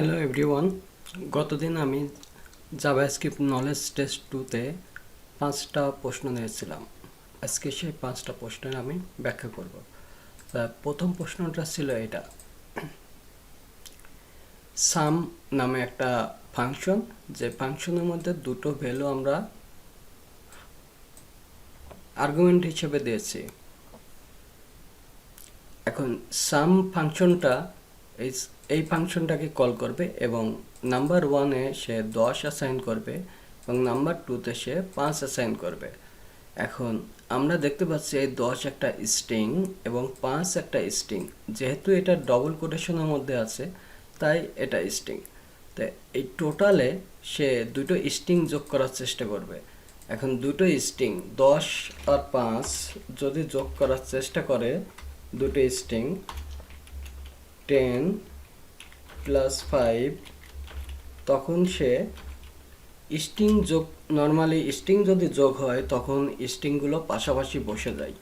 Hello everyone গতদিন আমি JavaScript knowledge test টুতে পাঁচটা প্রশ্ন নিয়েছিলাম। আজকে সেই পাঁচটা প্রশ্নের আমি ব্যাখ্যা করব। তা প্রথম প্রশ্নটা ছিল এটা। সাম নামে একটা ফাংশন যে ফাংশনের মধ্যে দুটো ভ্যালু আমরা আর্গুমেন্ট হিসেবে দিয়েছি। এখন সাম ফাংশনটা এই এই ফাংশনটাকে কল করবে এবং নাম্বার ওয়ানে সে দশ অ্যাসাইন করবে এবং নাম্বার টুতে সে পাঁচ অ্যাসাইন করবে। এখন আমরা দেখতে পাচ্ছি এই দশ একটা স্ট্রিং এবং পাঁচ একটা স্ট্রিং যেহেতু এটা ডবল কোটেশনের মধ্যে আছে, তাই এটা স্ট্রিং তো এই টোটালে সে দুটো স্ট্রিং যোগ করার চেষ্টা করবে। এখন দুটো স্ট্রিং দশ আর পাঁচ যদি যোগ করার চেষ্টা করে দুটো স্ট্রিং টেন প্লাস ফাইভ তখন সে স্ট্রিং যোগ নর্মালি স্ট্রিং যদি যোগ হয়, তখন স্ট্রিংগুলো পাশাপাশি বসে যায়।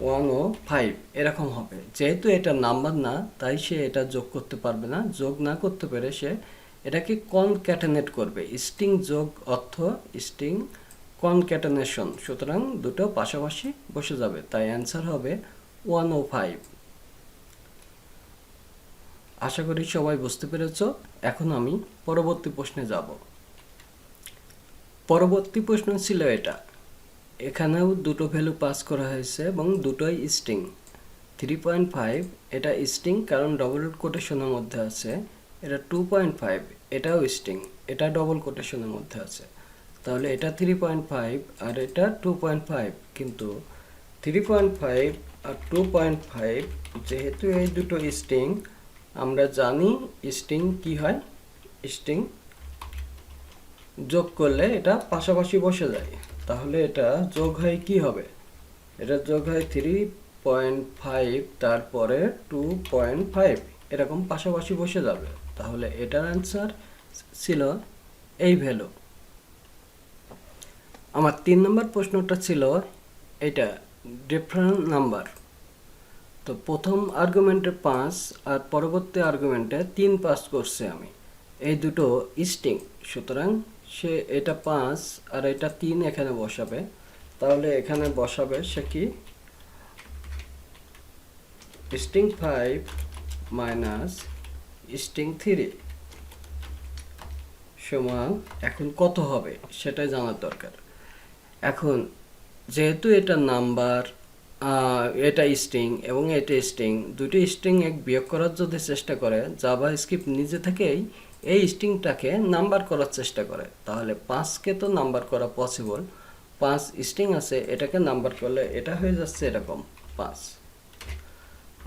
ওয়ান ও ফাইভ এরকম হবে। যেহেতু এটা নাম্বার না, তাই সে এটা যোগ করতে পারবে না। যোগ না করতে পেরে সে এটাকে কনক্যাটেনেট করবে। স্ট্রিং যোগ অর্থ স্ট্রিং কনক্যাটেনেশন সুতরাং দুটো পাশাপাশি বসে যাবে। তাই অ্যান্সার হবে ওয়ান ও ফাইভ আশা করি সবাই বুঝতে পেরেছ। এখন আমি পরবর্তী প্রশ্নে যাব। পরবর্তী প্রশ্ন ছিল এটা। এখানেও দুটো ভ্যালু পাস করা হয়েছে এবং দুটোই স্ট্রিং থ্রি পয়েন্ট ফাইভ এটা স্ট্রিং কারণ ডবল কোটেশনের মধ্যে আছে। এটা টু পয়েন্ট ফাইভ এটাও স্ট্রিং এটা ডবল কোটেশনের মধ্যে আছে। তাহলে এটা থ্রি পয়েন্ট ফাইভ আর এটা টু পয়েন্ট ফাইভ কিন্তু থ্রি পয়েন্ট ফাইভ আর টু পয়েন্ট ফাইভ যেহেতু এই দুটো স্ট্রিং আমরা জানি স্ট্রিং কি হয়? স্ট্রিং যোগ করলে এটা পাশাপাশি বসে যায়। তাহলে এটা যোগ হয় কি হবে? এটা যোগ হয় থ্রি পয়েন্ট ফাইভ তারপরে টু পয়েন্ট ফাইভ এরকম পাশাপাশি বসে যাবে। তাহলে এটার অ্যান্সার ছিল এই ভ্যালু আমার তিন নম্বর প্রশ্নটা ছিল, এটা ডিফারেন্ট নাম্বার তো প্রথম আর্গুমেন্টে পাঁচ আর পরবর্তী আর্গুমেন্টে তিন পাস করছে আমি। এই দুটো স্ট্রিং সুতরাং সে এটা পাঁচ আর এটা তিন এখানে বসাবে। তাহলে এখানে বসাবে সে কি? String five minus string three সমান এখন কত হবে? সেটাই জানার দরকার। এখন যেহেতু এটা নাম্বার এটা স্ট্রিং এবং এটা স্ট্রিং দুটো স্ট্রিং এক বিয়োগ করার যদি চেষ্টা করে জাভা স্ক্রিপ্ট নিজে থেকেই এই স্ট্রিংটাকে নাম্বার করার চেষ্টা করে। তাহলে পাঁচকে তো নাম্বার করা পসিবল পাঁচ স্ট্রিং আছে, এটাকে নাম্বার করলে এটা হয়ে যাচ্ছে এরকম, পাঁচ।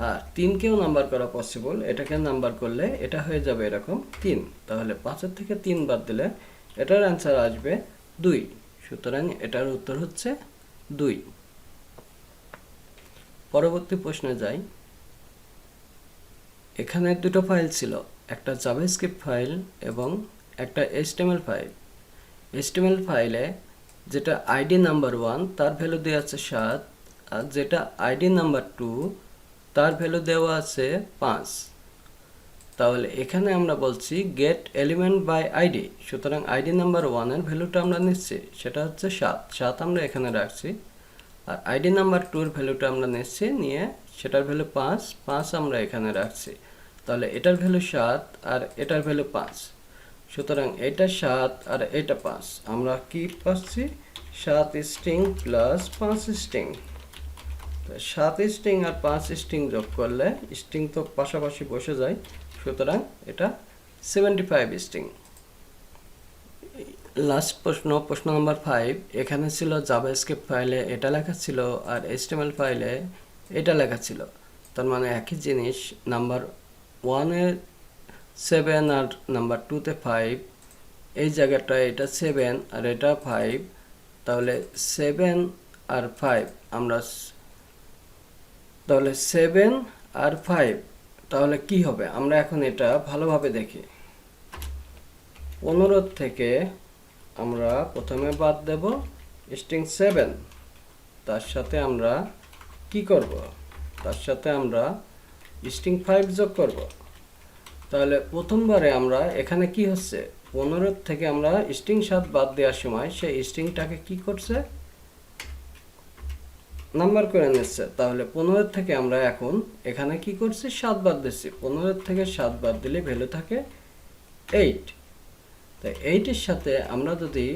আর তিনকেও নাম্বার করা পসিবল এটাকে নাম্বার করলে এটা হয়ে যাবে এরকম তিন। তাহলে পাঁচের থেকে তিন বাদ দিলে এটার অ্যান্সার আসবে দুই। সুতরাং এটার উত্তর হচ্ছে দুই। পরবর্তী প্রশ্নে যাই। এখানে দুটো ফাইল ছিল, একটা জাভাস্ক্রিপ্ট ফাইল এবং একটা এইচটিএমএল ফাইল এইচটিএমএল ফাইলে যেটা আইডি নাম্বার ওয়ান তার ভ্যালু দেওয়া আছে সাত, আর যেটা আইডি নাম্বার টু তার ভ্যালু দেওয়া আছে পাঁচ। তাহলে এখানে আমরা বলছি গেট এলিমেন্ট বাই আইডি সুতরাং আইডি নাম্বার ওয়ানের ভ্যালুটা আমরা নিচ্ছি, সেটা হচ্ছে সাত। সাত আমরা এখানে রাখছি। আর আইডি নাম্বার টুর ভ্যালুটা আমরা নিচ্ছি, নিয়ে সেটার ভ্যালু পাঁচ পাঁচ আমরা এখানে রাখছি। তাহলে এটার ভ্যালু সাত আর এটার ভ্যালু পাঁচ। সুতরাং এটা সাত আর এটা পাঁচ। আমরা কি পাচ্ছি? সাত স্ট্রিং প্লাস পাঁচ স্ট্রিং সাত স্ট্রিং আর পাঁচ স্ট্রিং যোগ করলে স্ট্রিং তো পাশাপাশি বসে যায়, সুতরাং এটা সেভেন্টি ফাইভ স্ট্রিং লাস্ট প্রশ্ন প্রশ্ন নাম্বার ফাইভ এখানে ছিল জাভাস্ক্রিপ্ট ফাইলে এটা লেখা ছিল আর এইচটিএমএল ফাইলে এটা লেখা ছিল। তার মানে একই জিনিস নাম্বার ওয়ানে সেভেন আর নাম্বার টুতে ফাইভ এই জায়গাটা এটা সেভেন আর এটা ফাইভ তাহলে সেভেন আর ফাইভ আমরা তাহলে সেভেন আর ফাইভ তাহলে কি হবে? আমরা এখন এটা ভালোভাবে দেখি। পনেরো থেকে আমরা প্রথমে বাদ দেব স্ট্রিং সেভেন তার সাথে আমরা কি করব? তার সাথে আমরা স্ট্রিং ফাইভ যোগ করব। তাহলে প্রথমবারে আমরা এখানে কি হচ্ছে? পনেরো থেকে আমরা স্ট্রিং সাত বাদ দেওয়ার সময় সেই স্ট্রিংটাকে কি করছে? নাম্বার করে নিচ্ছে। তাহলে পনেরো থেকে আমরা এখন এখানে কি করছি? সাত বাদ দিচ্ছি। পনেরো থেকে সাত বাদ দিলে ভ্যালু থাকে এইট তাই এইটের সাথে আমরা যদি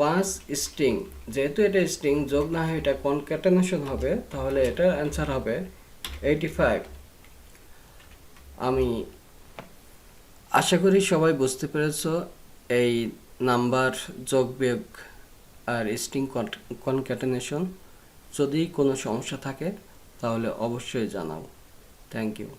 পাঁচ স্ট্রিং, যেহেতু এটা স্ট্রিং, যোগ না হয় এটা কনক্যাটেনেশন হবে, তাহলে এটার অ্যান্সার হবে এইটি ফাইভ। আমি আশা করি সবাই বুঝতে পেরেছ এই নাম্বার যোগ বিয়োগ আর স্ট্রিং কনক্যাটেনেশন যদি কোনো সমস্যা থাকে, তাহলে অবশ্যই জানাও। Thank you.